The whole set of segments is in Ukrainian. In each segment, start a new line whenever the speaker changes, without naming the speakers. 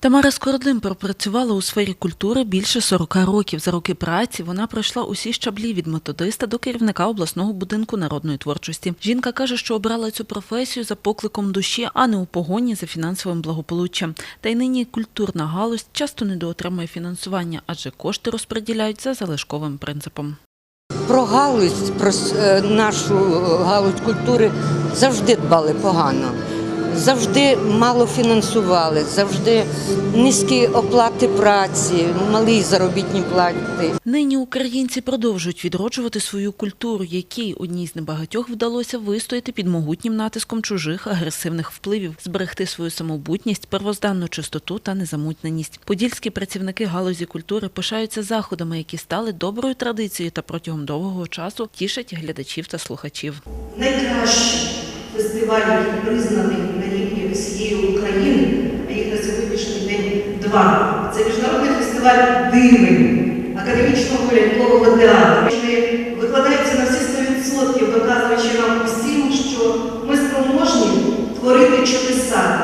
Тамара Скородим пропрацювала у сфері культури більше 40 років. За роки праці вона пройшла усі щаблі від методиста до керівника обласного будинку народної творчості. Жінка каже, що обрала цю професію за покликом душі, а не у погоні за фінансовим благополуччям. Та й нині культурна галузь часто недоотримує фінансування, адже кошти розподіляють за залишковим принципом.
Про галузь, про е, нашу галузь культури завжди дбали погано. Завжди мало фінансували, завжди низькі оплати праці, малі заробітні плати.
Нині українці продовжують відроджувати свою культуру, якій одній з небагатьох вдалося вистояти під могутнім натиском чужих агресивних впливів, зберегти свою самобутність, первозданну чистоту та незамутненість. Подільські працівники галузі культури пишаються заходами, які стали доброю традицією та протягом довгого часу тішать глядачів та слухачів.
найкращий фестиваль, який признаний на рівні всієї України, а їх на сьогоднішній день два. Це міжнародний фестиваль дими, академічного лялькового театру. Викладаються на всі 100%, показуючи нам усім, що ми спроможні творити чудеса.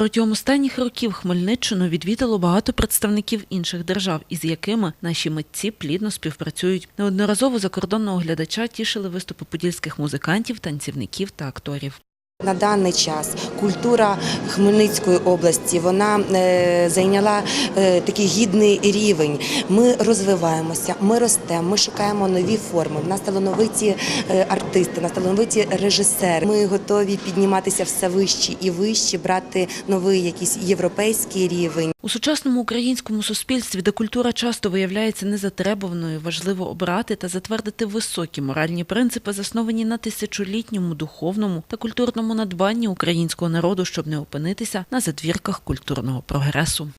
Протягом останніх років Хмельниччину відвідало багато представників інших держав, із якими наші митці плідно співпрацюють. Неодноразово закордонного глядача тішили виступи подільських музикантів, танцівників та акторів.
На даний час культура Хмельницької області вона е, зайняла е, такий гідний рівень. Ми розвиваємося, ми ростемо, ми шукаємо нові форми. В нас талановиті е, артисти, в талановиті режисери. Ми готові підніматися все вище і вище, брати новий якийсь європейський рівень.
У сучасному українському суспільстві, де культура часто виявляється незатребуваною, важливо обрати та затвердити високі моральні принципи, засновані на тисячолітньому духовному та культурному надбанні українського народу, щоб не опинитися на задвірках культурного прогресу.